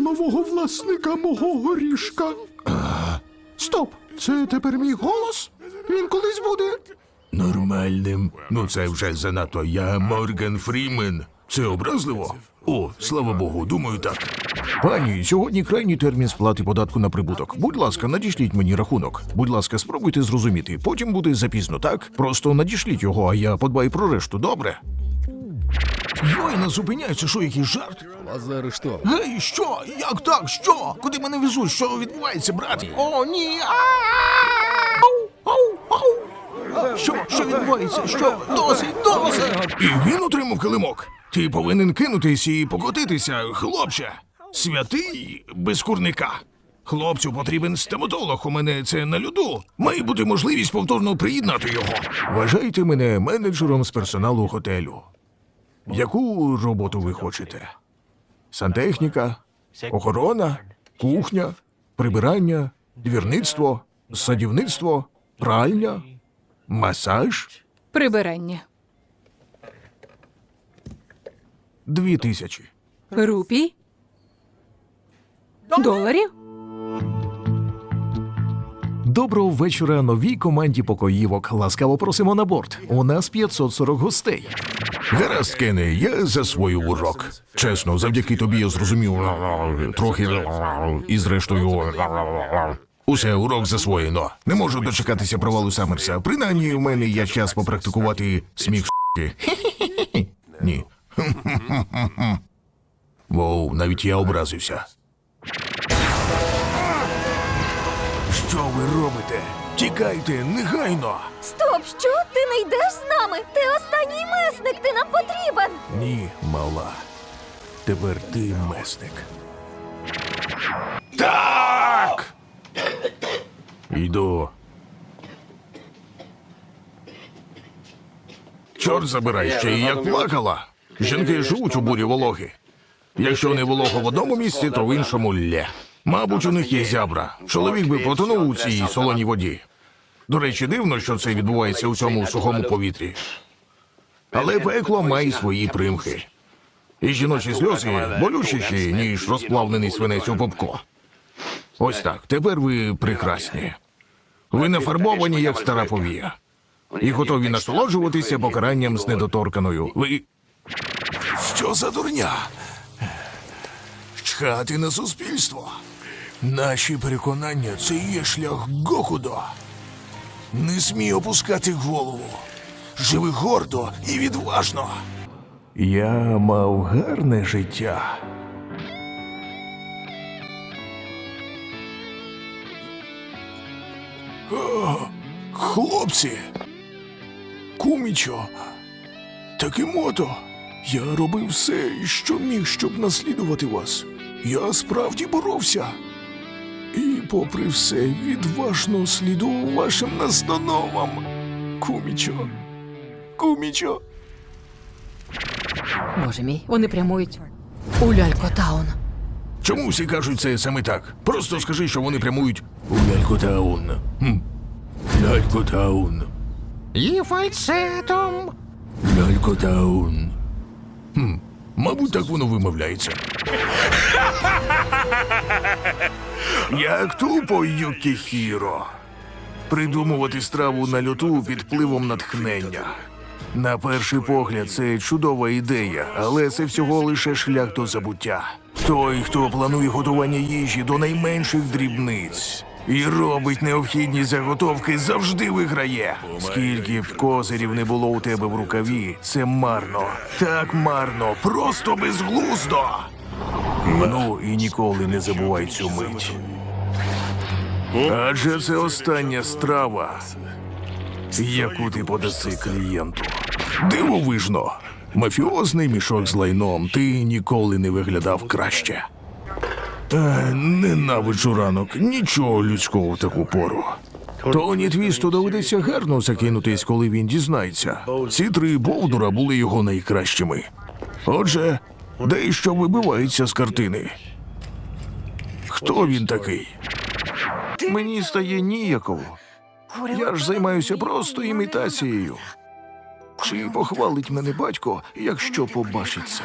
нового власника мого горішка. Стоп! Це тепер мій голос? Він колись буде. Нормальним. Ну це вже занадто. Я Морган Фрімен. Це образливо? О, слава Богу, думаю так. Пані, сьогодні крайній термін сплати податку на прибуток. Будь ласка, надішліть мені рахунок. Будь ласка, спробуйте зрозуміти. Потім буде запізно, так? Просто надішліть його, а я подбаю про решту, добре? Йой, не зупиняється, що якийсь жарт? Вас заарештовано. Гей, що? Як так? Що? Куди мене везуть? Що відбувається, брат? О, ні! Ау! Ау! Ау! Що? Що відбувається? Що? Досить, досить! І він отримав килимок. Ти повинен кинутись і покотитися, хлопче. Святий без курника. Хлопцю потрібен стоматолог. У мене це на льоду. Має бути можливість повторно приєднати його. Вважайте мене менеджером з персоналу готелю. Яку роботу ви хочете? Сантехніка, охорона, кухня, прибирання, двірництво, садівництво, пральня, масаж. Прибирання. Дві тисячі. Рупій? Доларів? Доброго вечора новій команді покоївок. Ласкаво просимо на борт. У нас 540 гостей. Гаразд, Кене, я засвоїв урок. Чесно, завдяки тобі я зрозумів трохи і зрештою. Усе урок засвоєно. Не можу дочекатися провалу Саммерса. Принаймні, в мене є час попрактикувати сміх с**ки. Ні. Воу, навіть я образився. Що ви робите? Тікайте негайно. Стоп, що? Ти не йдеш з нами? Ти останній месник, ти нам потрібен. Ні, мала. Тепер ти месник. Так. Йду. Чорт забирай, ще й як плакала. Жінки живуть у бурі вологи. Якщо не волого в одному місці, то в іншому лє. Мабуть, у них є зябра. Чоловік би потонув у цій солоній воді. До речі, дивно, що це відбувається у цьому сухому повітрі. Але пекло має свої примхи. І жіночі сльози болючіші, ніж розплавлений свинець у попко. Ось так, тепер ви прекрасні. Ви нафарбовані, як стара повія. І готові насолоджуватися покаранням з недоторканою. Ви. Що за дурня? Чхати на суспільство. Наші переконання це є шлях Гокудо. Не смій опускати голову. Живи гордо і відважно. Я мав гарне життя. О, хлопці. Кумічо. Такимото. Я робив все, що міг, щоб наслідувати вас. Я справді боровся. Попри все, відважно слідував вашим настановам. Кумічо. Кумічо. Боже мій, вони прямують у Лялькотаун. Чому всі кажуть це саме так? Просто скажи, що вони прямують у Лялькотаун. Хм. Лялькотаун. І фальцетом. Лялькотаун. Хм. Мабуть, так воно вимовляється. Як тупо, Юкіхіро. Придумувати страву на льоту під впливом натхнення. На перший погляд, це чудова ідея, але це всього лише шлях до забуття. Той, хто планує готування їжі до найменших дрібниць і робить необхідні заготовки, завжди виграє. Скільки б козирів не було у тебе в рукаві, це марно. Так марно, просто безглуздо. Ну і ніколи не забувай цю мить. Адже це остання страва, яку ти подаси клієнту. Дивовижно. Мафіозний мішок з лайном, ти ніколи не виглядав краще. Е, ненавиджу ранок, нічого людського в таку пору. Тоні Твісту доведеться гарно закинутись, коли він дізнається. Ці три бовдура були його найкращими. Отже, дещо вибивається з картини. Хто він такий? Мені стає ніяково. Я ж займаюся просто імітацією. Чи похвалить мене батько, якщо побачить це?